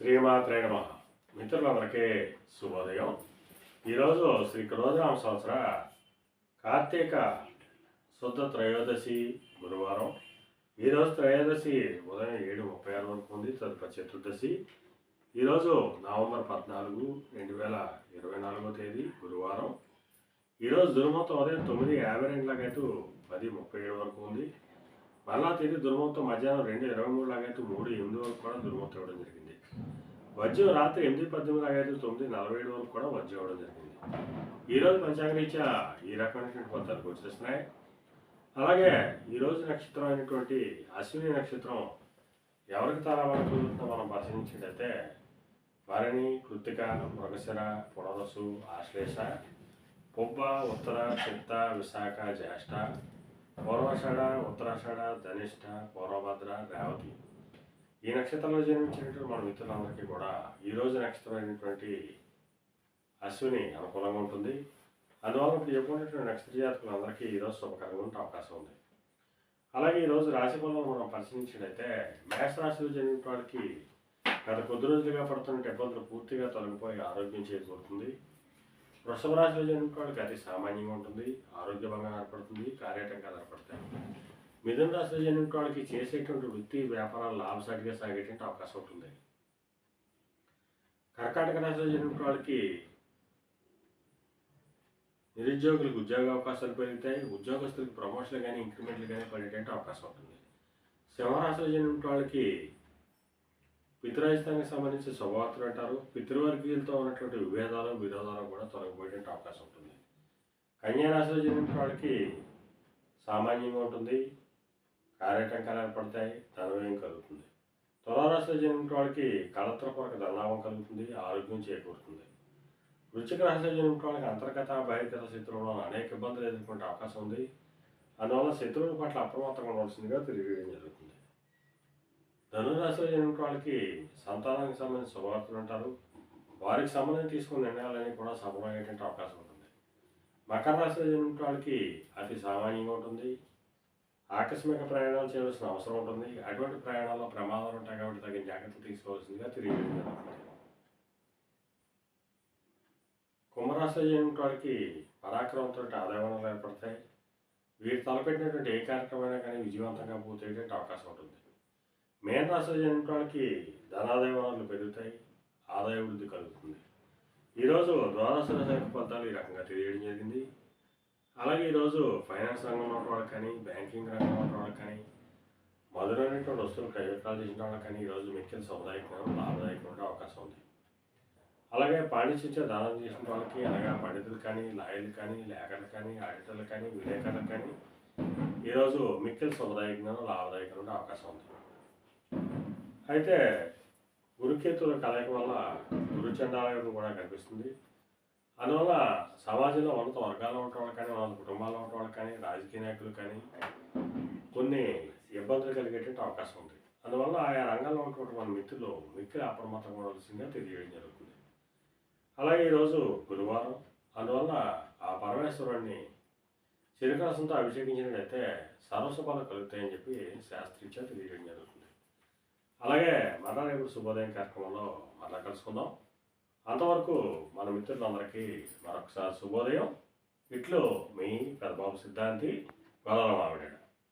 శ్రీమాత్రే నమ. మిత్రులందరికీ శుభోదయం. ఈరోజు శ్రీ క్రోధరామ సంవత్సర కార్తీక శుద్ధ త్రయోదశి గురువారం. ఈరోజు త్రయోదశి ఉదయం ఏడు ముప్పై ఆరు వరకు ఉంది తదుపరి చతుర్దశి. ఈరోజు నవంబర్ పద్నాలుగు రెండు వేల ఇరవై నాలుగో తేదీ గురువారం. ఈరోజు దుర్మతం ఉదయం తొమ్మిది యాభై రెండు లాగైతే పది ముప్పై ఏడు వరకు ఉంది. మరలా తేదీ దుర్మొత్తం మధ్యాహ్నం రెండు ఇరవై మూడు లాగైతే మూడు ఎనిమిది వరకు కూడా దుర్మొత్తం ఇవ్వడం జరిగింది. వజ్యం రాత్రి ఎనిమిది పద్దెనిమిది లాగైతే తొమ్మిది నలభై ఏడు వరకు కూడా వజ్యం ఇవ్వడం జరిగింది. ఈరోజు పంచాంగరీత్యా ఈ రకమైనటువంటి ఫలితాలు గోచరిస్తున్నాయి అలాగే ఈరోజు నక్షత్రం అయినటువంటి అశ్విని నక్షత్రం ఎవరికి తారావాళ్ళ కుదురుతుందో మనం పరిశీలించినట్లయితే భరణి కృత్తిక మృగశిర పునరసు ఆశ్లేష పొబ్బ ఉత్తర చిత్త విశాఖ జ్యేష్ఠ పూర్వాషాఢ ఉత్తరాషాఢ ధనిష్ట పూర్వభద్ర రేవతి. ఈ నక్షత్రంలో జన్మించినటువంటి మన మిత్రులందరికీ కూడా ఈ రోజు నక్షత్రం అయినటువంటి అశ్విని అనుకూలంగా ఉంటుంది. అందువల్ల ఇప్పుడు చెప్పుకున్నటువంటి నక్షత్ర జాతకులందరికీ ఈరోజు శుభకరంగా ఉండే అవకాశం ఉంది. అలాగే ఈరోజు రాశి మనం పరిశీలించినట్లయితే మేష రాశిలో జన్మిన వాడికి గత కొద్ది రోజులుగా పడుతున్న ఇబ్బందులు పూర్తిగా తొలగిపోయి ఆరోగ్యం చేకూరుతుంది. వృషభ రాశిలో జన్మిన వాళ్ళకి అతి సామాన్యంగా ఉంటుంది. ఆరోగ్యభంగా ఏర్పడుతుంది. కార్యటంగా ఏర్పడతాయి. మిథున రాశిలో జరిగిన వాళ్ళకి చేసేటువంటి వృత్తి వ్యాపారాలు లాభసాటిగా సాగేటువంటి అవకాశం ఉంటుంది. కర్కాటక రాశిలో జరిగిన వాళ్ళకి నిరుద్యోగులకు ఉద్యోగ అవకాశాలు పెరుగుతాయి. ఉద్యోగస్తులకు ప్రమోషన్లు కానీ ఇంక్రిమెంట్లు కానీ పడేటువంటి అవకాశం ఉంటుంది. సింహరాశిలో జరిగిన వాళ్ళకి పితృరాజితానికి సంబంధించి శుభవార్తలు అంటారు. పితృవర్గీయులతో ఉన్నటువంటి విభేదాలు విరోధాలు కూడా తొలగిపోయే అవకాశం ఉంటుంది. కన్యా రాశిలో జన్మిన వాళ్ళకి సామాన్యంగా ఉంటుంది. కార్యటంకాలు ఏర్పడతాయి ధనవ్యయం కలుగుతుంది. తులారాశిలో జరిగిన వాళ్ళకి కళత్రపూర్వక ధనలాభం కలుగుతుంది ఆరోగ్యం చేకూరుతుంది. వృచ్చిక రాశిలో జరిగిన వాళ్ళకి అంతర్గత బహిర్గత శత్రువులు అనేక ఇబ్బందులు ఎదుర్కొనే అవకాశం ఉంది. అందువల్ల శత్రువుల పట్ల అప్రమత్తంగా ఉండాల్సిందిగా తెలియజేయడం జరుగుతుంది. ధనురాశి వాళ్ళకి సంతానానికి సంబంధించిన శుభవార్తలు అంటారు. వారికి సంబంధించి తీసుకున్న నిర్ణయాలన్నీ కూడా సఫలమయ్యేటువంటి అవకాశం ఉంటుంది. మకర రాశి వాళ్ళకి అతి సామాన్యంగా ఉంటుంది. ఆకస్మిక ప్రయాణాలు చేయవలసిన అవసరం ఉంటుంది. అటువంటి ప్రయాణాల్లో ప్రమాదాలు ఉంటాయి కాబట్టి తగిన జాగ్రత్తలు తీసుకోవాల్సిందిగా తిరిగి కుంభరాశి వాళ్ళకి పరాక్రమంతో ఆదాయవనాలు ఏర్పడతాయి. వీరు తలపెట్టినటువంటి ఏ కార్యక్రమైనా కానీ విజయవంతంగా పూర్తయ్యేటువంటి అవకాశం ఉంటుంది. మేన రాశిలో వాళ్ళకి ధనాదాయ వనరులు పెరుగుతాయి ఆదాయ వృద్ధి కలుగుతుంది. ఈరోజు ద్వాదశ శాఖ ఫలితాలు ఈ రకంగా తెలియడం జరిగింది. అలాగే ఈరోజు ఫైనాన్స్ రంగంలో ఉన్న వాళ్ళకి కానీ బ్యాంకింగ్ రంగంలో ఉన్న వాళ్ళకి కానీ మధురైనటువంటి వస్తువులు కైవకాలు చేసిన వాళ్ళకి కానీ ఈరోజు మిక్కిన సముదాయకమైన లాభదాయకమైన అవకాశం ఉంది. అలాగే పాండిత్య దానం చేసిన వాళ్ళకి అనగా పండితులు కానీ లాయర్లు కానీ లేఖలు కానీ ఆడిటర్లు కానీ విలేకరులు కానీ ఈరోజు మిక్కిల సముదాయకమైన లాభదాయకమైన అవకాశం ఉంది. అయితే గురుకేతుల కలయిక వల్ల గురుచండాలయం కూడా కనిపిస్తుంది. అందువల్ల సమాజంలో ఉన్నత వర్గాల్లో ఉన్న వాళ్ళు కానీ వాళ్ళ కుటుంబాల్లో ఉన్న వాళ్ళు కానీ రాజకీయ నాయకులు కానీ కొన్ని ఇబ్బందులు కలిగేటువంటి అవకాశం ఉంది. అందువల్ల ఆయా రంగాల్లో ఉన్నటువంటి మన మిత్రులు మిక్కిలి అప్రమత్తంగా ఉండవలసిందిగా తెలియజేయడం జరుగుతుంది. అలాగే ఈరోజు గురువారం అందువల్ల ఆ పరమేశ్వరుడిని చిరకాసంతో అభిషేకించినట్లయితే సర్వశుభాలు కలుగుతాయని చెప్పి శాస్త్రీత్యా తెలియజేయడం జరుగుతుంది. అలాగే మరలా రేపు శుభోదయం కార్యక్రమంలో మరలా కలుసుకుందాం. అంతవరకు మన మిత్రులందరికీ మరొకసారి శుభోదయం. ఇట్లు మీ పెద్దబాబు సిద్ధాంతి గోదావరి మావిడాడు